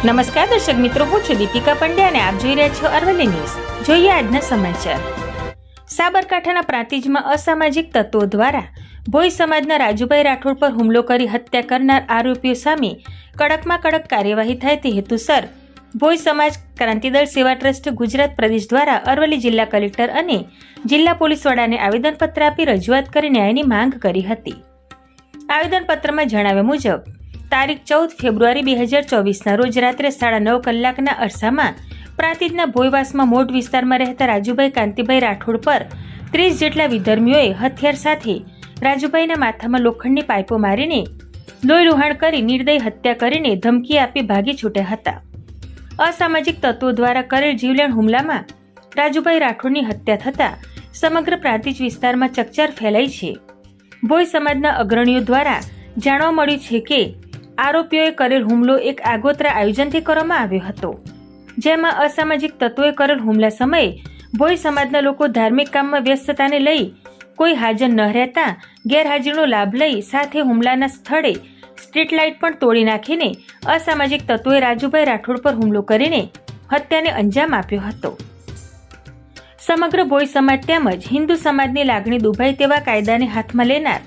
નમસ્કાર, દર્શક મિત્રો, હું છું દીપિકા પંડ્યા અને આપ જોઈ રહ્યા છો અરવલ્લી ન્યૂઝ. જોઈએ આજના સમાચાર. સાબરકાંઠાના પ્રાંતિજમાં અસામાજિક તત્વો દ્વારા ભોઈ સમાજના રાજુભાઈ રાઠોડ પર હુમલો કરી હત્યા કરનાર આરોપીઓ સામે કડકમાં કડક કાર્યવાહી થાય તે હેતુસર ભોઈ સમાજ ક્રાંતિદળ સેવા ટ્રસ્ટ ગુજરાત પ્રદેશ દ્વારા અરવલ્લી જિલ્લા કલેક્ટર અને જિલ્લા પોલીસ વડાને આવેદનપત્ર આપી રજૂઆત કરી ન્યાયની માંગ કરી હતી. આવેદનપત્રમાં જણાવ્યા મુજબ તારીખ ચૌદ ફેબ્રુઆરી બે હજાર ચોવીસના રોજ રાત્રે સાડા નવ કલાકના અરસામાં પ્રાંતિજના ભોયવાસમાં મોટ વિસ્તારમાં રહેતા રાજુભાઈ કાંતિભાઈ રાઠોડ પર ત્રીસ જેટલા વિધર્મીઓએ હથિયાર સાથે રાજુભાઈના માથામાં લોખંડની પાઇપો મારીને લોહી લુહાણ કરી નિર્દય હત્યા કરીને ધમકી આપી ભાગી છૂટ્યા હતા. અસામાજિક તત્વો દ્વારા કરેલ જીવલેણ હુમલામાં રાજુભાઈ રાઠોડની હત્યા થતાં સમગ્ર પ્રાંતિજ વિસ્તારમાં ચકચાર ફેલાઈ છે. ભોય સમાજના અગ્રણીઓ દ્વારા જાણવા મળ્યું છે કે આરોપીઓએ કરેલ હુમલો એક આગોતરા આયોજનથી કરવામાં આવ્યો હતો. જેમાં અસામાજિક તત્વોએ કરેલ હુમલા સમયે ભોઈ સમાજના લોકો ધાર્મિક કામમાં વ્યસ્તતાને લઈ કોઈ હાજર ન રહેતા, ગેરહાજરીનો લાભ લઈ સાથે હુમલાના સ્થળે સ્ટ્રીટ લાઇટ પણ તોડી નાખીને અસામાજિક તત્વોએ રાજુભાઈ રાઠોડ પર હુમલો કરીને હત્યાને અંજામ આપ્યો હતો. સમગ્ર ભોઈ સમાજ તેમજ હિન્દુ સમાજની લાગણી દુભાઈ તેવા કાયદાને હાથમાં લેનાર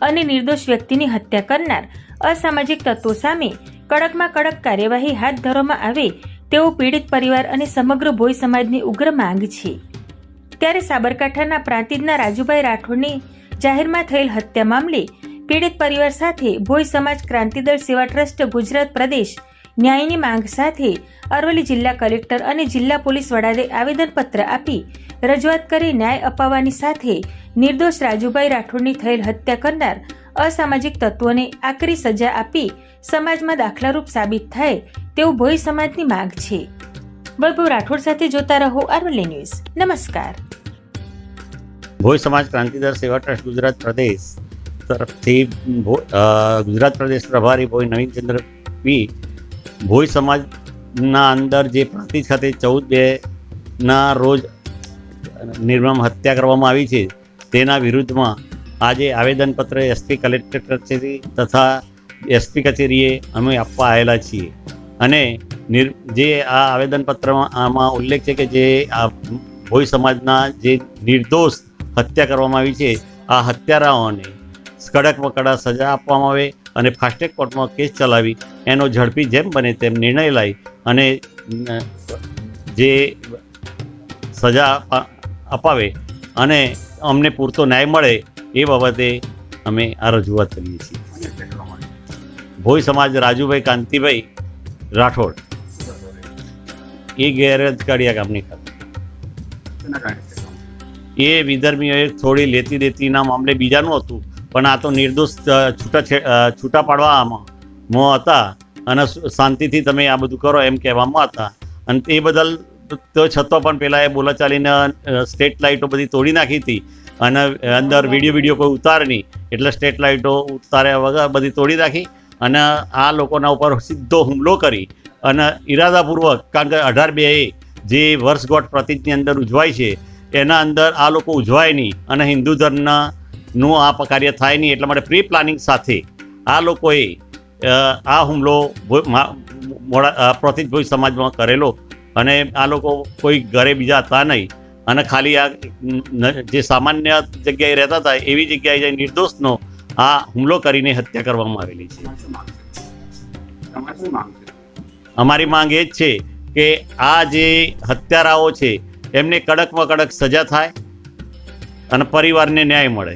અને નિર્દોષ વ્યક્તિની હત્યા કરનાર અસામાજિક તત્વો સામે કડકમાં કડક કાર્યવાહી હાથ ધરવામાં આવે તેવો પીડિત પરિવાર અને સમગ્ર ભોઈ સમાજની ઉગ્ર માંગ છે. ત્યારે સાબરકાંઠાના પ્રાંતિજના રાજુભાઈ રાઠોડની જાહેરમાં થયેલ હત્યા મામલે પીડિત પરિવાર સાથે ભોઈ સમાજ ક્રાંતિદળ સેવા ટ્રસ્ટ ગુજરાત પ્રદેશ ન્યાયની માંગ સાથે અરવલ્લી જિલ્લા કલેક્ટર અને જિલ્લા પોલીસ વડાને આવેદનપત્ર આપી રજૂઆત કરી ન્યાય અપાવવાની સાથે નિર્દોષ રાજુભાઈ રાઠોડની થયેલ હત્યા કરનાર અસામાજિક તત્વોને આકરી સજા આપી સમાજમાં દાખલારૂપ સાબિત થાય તેવું ભોય સમાજની માંગ છે. વૈભવ રાઠોડ સાથે જોતા રહો અરવલ્લી ન્યૂઝ નમસ્કાર. ભોઈ સમાજ ક્રાંતિદાર સેવા ટ્રસ્ટ ગુજરાત પ્રદેશ તરફથી ગુજરાત પ્રદેશ પ્રભારી ભોઈ નવીનચંદ્ર પી ભોય સમાજના અંદર જે પ્રાંતિજ ખાતે ચૌદ બે ના રોજ નિર્મમ હત્યા કરવામાં આવી છે, તેના વિરુદ્ધમાં આજે આવેદનપત્ર એસપી કલેક્ટર કચેરી તથા એસપી કચેરીએ અમે આપવા આવેલા છીએ. અને નિર, જે આ આવેદનપત્રમાં આમાં ઉલ્લેખ છે કે જે આ ભોઈ સમાજના જે નિર્દોષ હત્યા કરવામાં આવી છે, આ હત્યારાઓને કડકમાં કડક સજા આપવામાં આવે અને ફાસ્ટેગ કોર્ટમાં કેસ ચલાવી, એનો ઝડપી જેમ બને તેમ નિર્ણય લઈ અને જે સજા અપાવે અને અમને પૂરતો ન્યાય મળે એ બાબતે અમે આ રજૂઆત કરીએ છીએ. ભોય સમાજ રાજુભાઈ કાંતિભાઈ રાઠોડ એ ગેરેજ કાઢ્યા ગામની ખાતે. એ વિધર્મીઓએ થોડી લેતી દેતીના મામલે બીજાનું હતું, પણ આ તો નિર્દોષ છૂટા છૂટા પાડવામાં મો હતા અને શાંતિથી તમે આ બધું કરો એમ કહેવામાં હતા. અને એ બદલ તો છતાં પણ પેલા એ બોલાચાલીને સ્ટેટ લાઇટો બધી તોડી નાખી હતી. અને અંદર વીડિયો વીડિયો કોઈ ઉતારે નહીં. એટલે સ્ટેટ લાઇટો ઉતાર્યા વગર બધી તોડી નાખી અને આ લોકોના ઉપર સીધો હુમલો કરી અને ઈરાદાપૂર્વક કારણ કે અઢાર બે એ જે વર્ષગોઠ પ્રતિજની અંદર ઉજવાય છે એના અંદર આ લોકો ઉજવાય નહીં અને હિન્દુ ધર્મના નું આ કાર્ય થાય નહીં એટલા માટે પ્રી પ્લાનિંગ સાથે આ લોકોએ આ હુમલો મોડા અ, ભોજ સમાજમાં કરેલો અને આ લોકો કોઈ ઘરે બીજા હતા નહીં. અને ખાલી આ જે સામાન્ય જગ્યાએ રહેતા હતા, એવી જગ્યાએ જે નિર્દોષનો આ હુમલો કરીને હત્યા કરવામાં આવેલી છે. અમારી માંગ એ જ છે કે આ જે હત્યારાઓ છે, એમને કડકમાં કડક સજા થાય અને પરિવારને ન્યાય મળે.